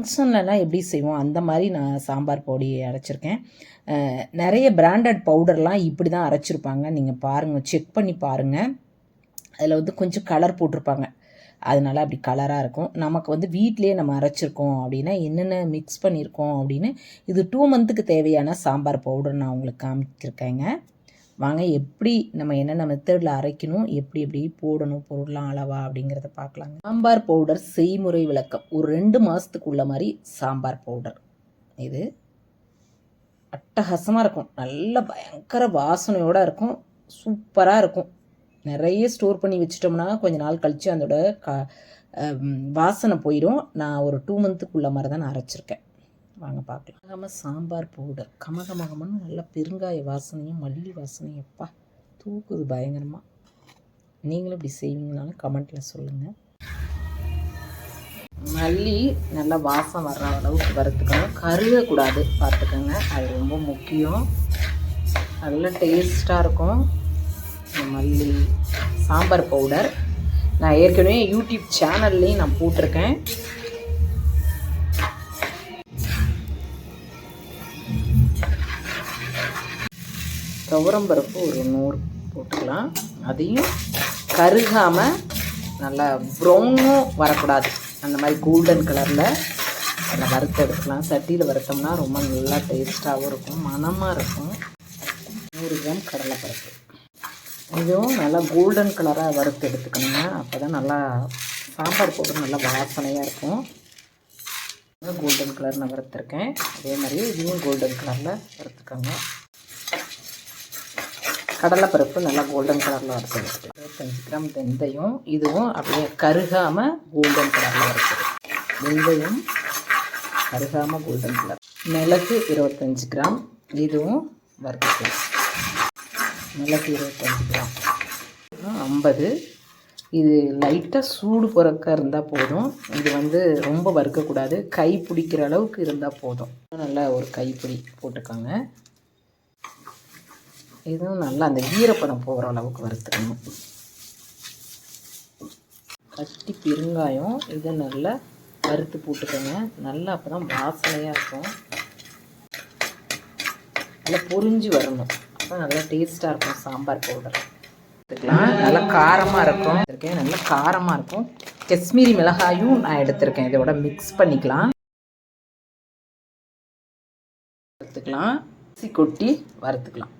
ஃபங்க்ஷன்லலாம் எப்படி செய்வோம்? அந்த மாதிரி நான் சாம்பார் பொடி அரைச்சிருக்கேன். நிறைய பிராண்டட் பவுடர்லாம் இப்படி தான் அரைச்சிருப்பாங்க. நீங்கள் பாருங்கள் செக் பண்ணி பாருங்கள் அதில் வந்து கொஞ்சம் கலர் போட்டிருப்பாங்க. அதனால அப்படி கலராக இருக்கும். நமக்கு வந்து வீட்டிலே நம்ம அரைச்சிருக்கோம் அப்படின்னா என்னென்ன மிக்ஸ் பண்ணியிருக்கோம் அப்படின்னு இது டூ மந்த்துக்கு தேவையான சாம்பார் பவுடர் நான் உங்களுக்கு காமிச்சிருக்கேங்க. வாங்க எப்படி நம்ம என்னென்ன மெத்தடில் அரைக்கணும் எப்படி எப்படி போடணும் பொருள்லாம் அளவா அப்படிங்கிறத பார்க்கலாங்க. சாம்பார் பவுடர் செய்முறை விளக்கம். ஒரு ரெண்டு மாதத்துக்கு உள்ள மாதிரி சாம்பார் பவுடர் இது அட்டகாசமாக இருக்கும். நல்ல பயங்கர வாசனையோடு இருக்கும். சூப்பராக இருக்கும். நிறைய ஸ்டோர் பண்ணி வச்சிட்டோம்னா கொஞ்ச நாள் கழித்து அதோட க வாசனை போயிடும் நான் ஒரு டூ மந்த்துக்குள்ள மாதிரி தான் நான் அரைச்சிருக்கேன். வாங்க பார்க்கலாம் கமகம சாம்பார் பவுடர். கமகமகமன்னு நல்ல பெருங்காய வாசனையும் மல்லி வாசனையும் எப்பா தூக்குது பயங்கரமாக நீங்களும் இப்படி செய்வீங்கனாலும் கமெண்ட்டில் சொல்லுங்கள் மல்லி நல்லா வாசம் வர்ற அளவுக்கு வறுத்துக்கணும். கருகக்கூடாது பார்த்துக்கோங்க. அது ரொம்ப முக்கியம். நல்ல டேஸ்ட்டாக இருக்கும். மல்லி சாம்பார் பவுடர். நான் ஏற்கனவே யூடியூப் சேனல்லையும் நான் போட்டிருக்கேன். துவரம் பருப்பு ஒரு நூறு போட்டுக்கலாம். அதையும் கருகாமல் நல்லா ப்ரௌனும் வரக்கூடாது. அந்த மாதிரி கோல்டன் கலரில் நல்லா வறுத்து எடுக்கலாம். சட்டியில் வறுத்தோம்னா ரொம்ப நல்லா டேஸ்ட்டாகவும் இருக்கும் மணமாக இருக்கும். நூறு கிராம் கடலைப்பருப்பு. இதுவும் நல்லா கோல்டன் கலராக வறுத்து எடுத்துக்கணுங்க. அப்போ தான் நல்லா சாம்பார் போட்டு நல்லா வாசனையாக இருக்கும். கோல்டன் கலர் நான் வறுத்துருக்கேன். அதே மாதிரி இதுவும் கோல்டன் கலரில் வறுத்துக்கோங்க. கடலைப்பருப்பு நல்லா கோல்டன் கலரில் வறுத்து எடுத்துட்டு இருபத்தஞ்சி கிராம் வெந்தயம் இதுவும் அப்படியே கருகாமல் கோல்டன் கலரில் வறுத்துது வெந்தயம் கருகாமல் கோல்டன் கலர் மிளகு இருபத்தஞ்சி கிராம் இதுவும் வறுத்துக்கலாம் மிளகு இருபத்தஞ்சி கிராம். ஐம்பது. இது லைட்டாக சூடு பிறக்க இருந்தால் போதும். இது வந்து ரொம்ப வறுக்கக்கூடாது. கை பிடிக்கிற அளவுக்கு இருந்தால் போதும். நல்லா ஒரு கைப்பிடி போட்டுக்கோங்க இதுவும் நல்லா அந்த ஈரப்பதம் போகிற அளவுக்கு வறுத்துக்கணும் கட்டி பெருங்காயம் இதை நல்லா வறுத்து போட்டுக்கோங்க. நல்லா அப்போ தான் வாசனையாக இருக்கும். நல்லா பொரிஞ்சு வரணும். அப்போ நல்லா டேஸ்ட்டாக இருக்கும் சாம்பார் பவுடர் எடுத்துக்கலாம். நல்லா காரமாக இருக்கும். இருக்கேன் நல்லா காரமாக இருக்கும். காஷ்மீரி மிளகாயும் நான் எடுத்திருக்கேன். இதோட மிக்ஸ் பண்ணிக்கலாம். எடுத்துக்கலாம். அரிசி கொட்டி வறுத்துக்கலாம்.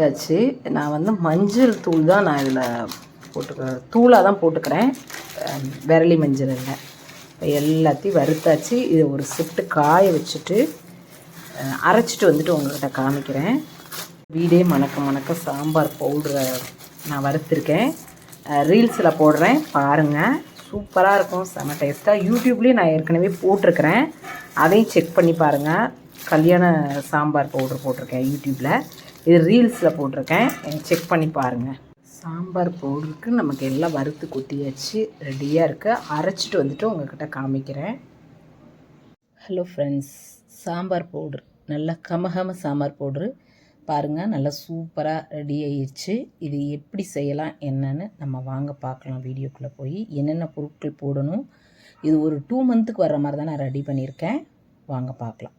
வறுத்தாச்சு நான் வந்து மஞ்சள் தூள் தான் நான் இதில் போட்டுக்கிறேன் தூளாக தான் போட்டுக்கிறேன். விரலி மஞ்சள் இல்லை. இப்போ எல்லாத்தையும் வறுத்தாச்சு. இதை ஒரு செட்டு காய வச்சுட்டு அரைச்சிட்டு வந்துட்டு உங்கள்கிட்ட காமிக்கிறேன். வீடே மணக்க மணக்க சாம்பார் பவுடரை நான் வறுத்துருக்கேன். ரீல்ஸில் போடுறேன். பாருங்கள் சூப்பராக இருக்கும். செம டேஸ்ட்டாக. யூடியூப்லேயும் நான் ஏற்கனவே போட்டிருக்கிறேன். அதையும் செக் பண்ணி பாருங்கள் கல்யாண சாம்பார் பவுடர் போட்டிருக்கேன் யூடியூப்பில் இது ரீல்ஸில் போட்டிருக்கேன். செக் பண்ணி பாருங்கள் சாம்பார் பவுடருக்கு நமக்கு எல்லாம் வறுத்து கொட்டியாச்சு ரெடியாக இருக்குது அரைச்சிட்டு வந்துட்டு உங்கள்கிட்ட காமிக்கிறேன். Hello friends sambar powder. நல்லா கமகம சாம்பார் பவுட்ரு. பாருங்கள் நல்லா சூப்பராக ரெடி ஆயிடுச்சு இது எப்படி செய்யலாம் என்னன்னு நம்ம வாங்க பார்க்கலாம் வீடியோக்குள்ளே போய். என்னென்ன பொருட்கள் போடணும். இது ஒரு டூ மந்த்துக்கு வர்ற மாதிரி தான் நான் ரெடி பண்ணியிருக்கேன். வாங்க பார்க்கலாம்.